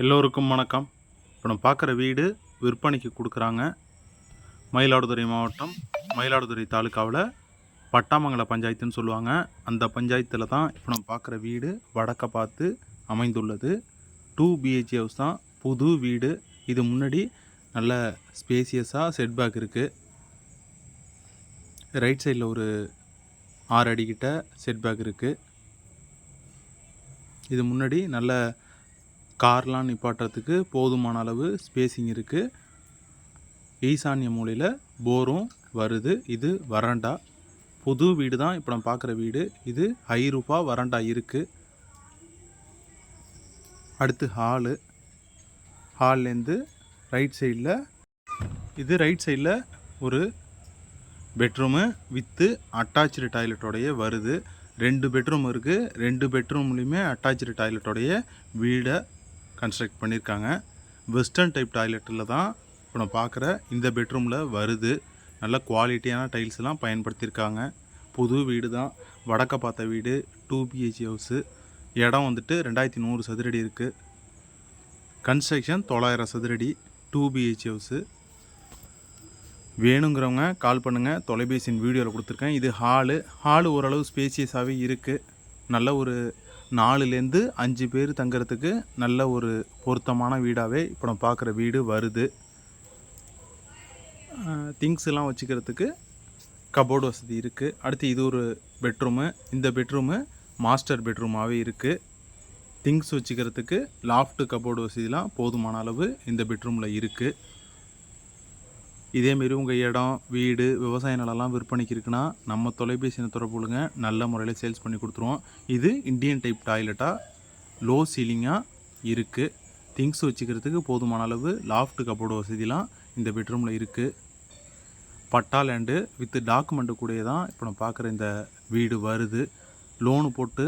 எல்லோருக்கும் வணக்கம். இப்போ நம்ம பார்க்குற வீடு விற்பனைக்கு கொடுக்குறாங்க. மயிலாடுதுறை மாவட்டம் மயிலாடுதுறை தாலுக்காவில் பட்டாமங்கல பஞ்சாயத்துன்னு சொல்லுவாங்க. அந்த பஞ்சாயத்தில் தான் இப்போ நம்ம பார்க்குற வீடு வடக்க பார்த்து அமைந்துள்ளது. டூ பிஹெச்சி ஹவுஸ் தான் புது வீடு. இது முன்னாடி நல்ல ஸ்பேசியஸாக செட்பேக் இருக்குது ரைட் சைடில் ஒரு ஆறு அடிக்கிட்ட செட்பேக் இருக்குது இது முன்னாடி நல்ல கார்லாம் நிப்பாட்டுறதுக்கு போதுமான அளவு ஸ்பேசிங் இருக்குது ஈசான்ய மூலையில் போரும் வருது. இது வறண்டா. புது வீடு தான் இப்போ நம்ம பார்க்குற வீடு. இது ஐரூபா வறண்டா இருக்குது அடுத்து ஹாலு ஹால்லேருந்து ரைட் சைடில் இது ரைட் சைடில் ஒரு பெட்ரூமு வித்து அட்டாச்சு டாய்லெட்டோடைய வருது. ரெண்டு பெட்ரூம் இருக்குது ரெண்டு பெட்ரூம்லேயுமே அட்டாச்சு டாய்லெட்டோடைய வீடை கன்ஸ்ட்ரக்ட் பண்ணியிருக்காங்க வெஸ்டர்ன் டைப் டாய்லெட்டில் தான் இப்போ நான் பார்க்குற இந்த பெட்ரூமில் வருது. நல்ல குவாலிட்டியான டைல்ஸ் எல்லாம் பயன்படுத்தியிருக்காங்க புது வீடு தான். வடக்க பார்த்த வீடு டூ பிஹெச்சி ஹவுஸு இடம் வந்துட்டு ரெண்டாயிரத்தி நூறு சதுரடி இருக்குது கன்ஸ்ட்ரக்ஷன் தொள்ளாயிரம் சதுரடி டூ பிஹெச்சி ஹவுஸு வேணுங்கிறவங்க கால் பண்ணுங்கள் தொலைபேசியின் வீடியோவில் கொடுத்துருக்கேன். இது ஹாலு ஹாலு ஓரளவு ஸ்பேசியஸாகவே இருக்குது நல்ல ஒரு நாலுலேருந்து அஞ்சு பேர் தங்குறதுக்கு நல்ல ஒரு பொருத்தமான வீடாகவே இப்போ நம்ம பார்க்குற வீடு வருது. திங்ஸ் எல்லாம் வச்சுக்கிறதுக்கு கபோர்டு வசதி இருக்குது அடுத்து இது ஒரு பெட்ரூமு இந்த பெட்ரூமு மாஸ்டர் பெட்ரூமாகவே இருக்குது திங்ஸ் வச்சுக்கிறதுக்கு லாஃப்ட் கபோர்டு வசதிலாம் போதுமான அளவு இந்த பெட்ரூமில் இருக்குது இதேமாரி உங்கள் இடம் வீடு விவசாய நிலம்லாம் விற்பனைக்கு இருக்குன்னா நம்ம தொலைபேசியை தொடர்புலுங்க நல்ல முறையில் சேல்ஸ் பண்ணி கொடுத்துருவோம். இது இந்தியன் டைப் டாய்லெட்டாக லோ சீலிங்காக இருக்குது திங்ஸ் வச்சுக்கிறதுக்கு போதுமான அளவு லாஃப்ட் கபோர்டு வசதிலாம் இந்த பெட்ரூமில் இருக்குது பட்டா லேண்டு வித் டாக்குமெண்ட்டு கூடயே தான் இப்போ நம்ம பார்க்குற இந்த வீடு வருது. லோனு போட்டு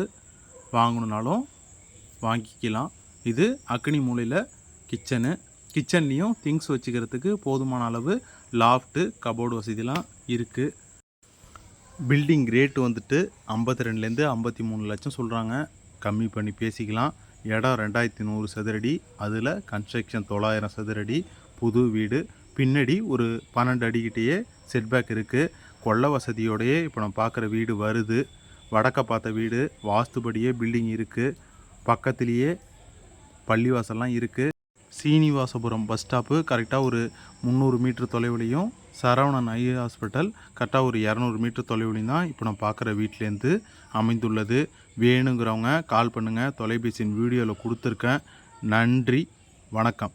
வாங்கணுனாலும் வாங்கிக்கலாம். இது அக்னி மூலையில் கிச்சனு கிச்சன்லேயும் திங்ஸ் வச்சுக்கிறதுக்கு போதுமான அளவு லாஃப்ட்டு கபோர்டு வசதிலாம் இருக்குது பில்டிங் ரேட் வந்துட்டு ஐம்பத்தி ரெண்டுலேருந்து ஐம்பத்தி மூணு லட்சம் சொல்கிறாங்க கம்மி பண்ணி பேசிக்கலாம். இடம் ரெண்டாயிரத்தி நூறு சதுரடி அதில் கன்ஸ்ட்ரக்ஷன் தொள்ளாயிரம் சதுரடி புது வீடு. பின்னாடி ஒரு பன்னெண்டு அடிக்கிட்டேயே செட்பேக் இருக்குது கொள்ள வசதியோடையே இப்போ நம்ம பார்க்குற வீடு வருது. வடக்க பார்த்த வீடு வாஸ்துபடியே பில்டிங் இருக்குது பக்கத்துலேயே பள்ளிவாசல்லாம் இருக்குது சீனிவாசபுரம் பஸ் ஸ்டாப்பு கரெக்டாக ஒரு முந்நூறு மீட்ரு தொலைவுலையும் சரவணன் ஐ ஹாஸ்பிட்டல் கரெக்டாக ஒரு இரநூறு மீட்ரு தொலைவுலையும் தான் இப்போ நான் பார்க்குற வீட்டிலேருந்து அமைந்துள்ளது. வேணுங்கிறவங்க கால் பண்ணுங்கள் தொலைபேசியின் வீடியோவில் கொடுத்துருக்கேன். நன்றி. வணக்கம்.